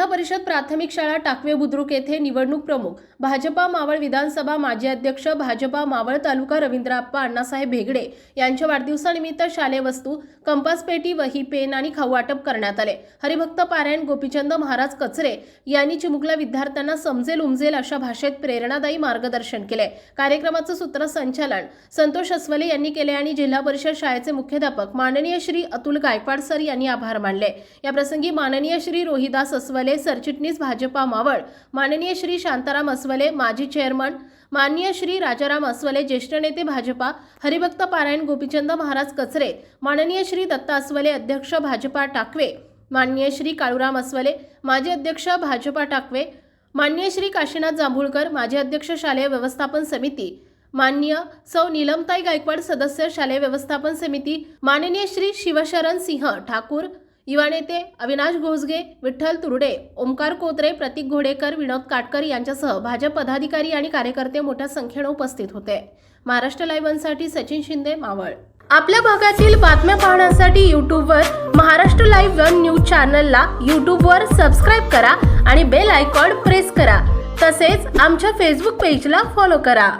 जिल्हा परिषद प्राथमिक शाळा टाकवे बुद्रुक येथे निवडणूक प्रमुख भाजपा मावळ विधानसभा माजी अध्यक्ष भाजपा मावळ तालुका रवींद्रप्पा अण्णासाहेब भेगडे यांच्या वाढदिवसानिमित्त शालेय वस्तू कंपास पेटी वही पेन आणि खाऊ वाटप करण्यात आले. हरिभक्त पारायण गोपीचंद महाराज कचरे यांनी चिमुकल्या विद्यार्थ्यांना समजेल उमजेल अशा भाषेत प्रेरणादायी मार्गदर्शन केले. कार्यक्रमाचं सूत्रसंचालन संतोष अस्वले यांनी केले आणि जिल्हा परिषद शाळेचे मुख्याध्यापक माननीय श्री अतुल गायकवाड सर यांनी आभार मानले. याप्रसंगी माननीय श्री रोहिदास अस्वले सरचिटणीस भाजपा मावळ माननीय श्री शांताराम अस्वले माजी चेअरमन माननीय श्री राजाराम अस्वले ज्येष्ठ नेते भाजपा हरिभक्त पारायण गोपीचंद महाराज कचरे माननीय श्री दत्ता अस्वले अध्यक्ष भाजपा टाकवे माननीय श्री काळूराम अस्वले माजी अध्यक्ष भाजपा टाकवे माननीय श्री काशीनाथ जांभूळकर माजी अध्यक्ष शालेय व्यवस्थापन समिती मान्य सौ नीलमताई गायकवाड सदस्य शालेय व्यवस्थापन समिती माननीय श्री शिवशरण सिंह ठाकूर युवा नेते अविनाश घोसगे विठ्ठल तुरडे ओमकार कोत्रे प्रतीक घोडेकर विनोद काटकर यांच्यासह भाजप पदाधिकारी आणि कार्यकर्ते मोठ्या संख्येनं उपस्थित होते. महाराष्ट्र लाईव्हसाठी सचिन शिंदे मावळ. आपल्या भागातील बातम्या पाहण्यासाठी यूट्यूबवर महाराष्ट्र लाईव्ह वन न्यूज चॅनलला यूट्यूबवर सबस्क्राईब करा आणि बेल आयकॉन प्रेस करा. तसेच आमच्या फेसबुक पेजला फॉलो करा.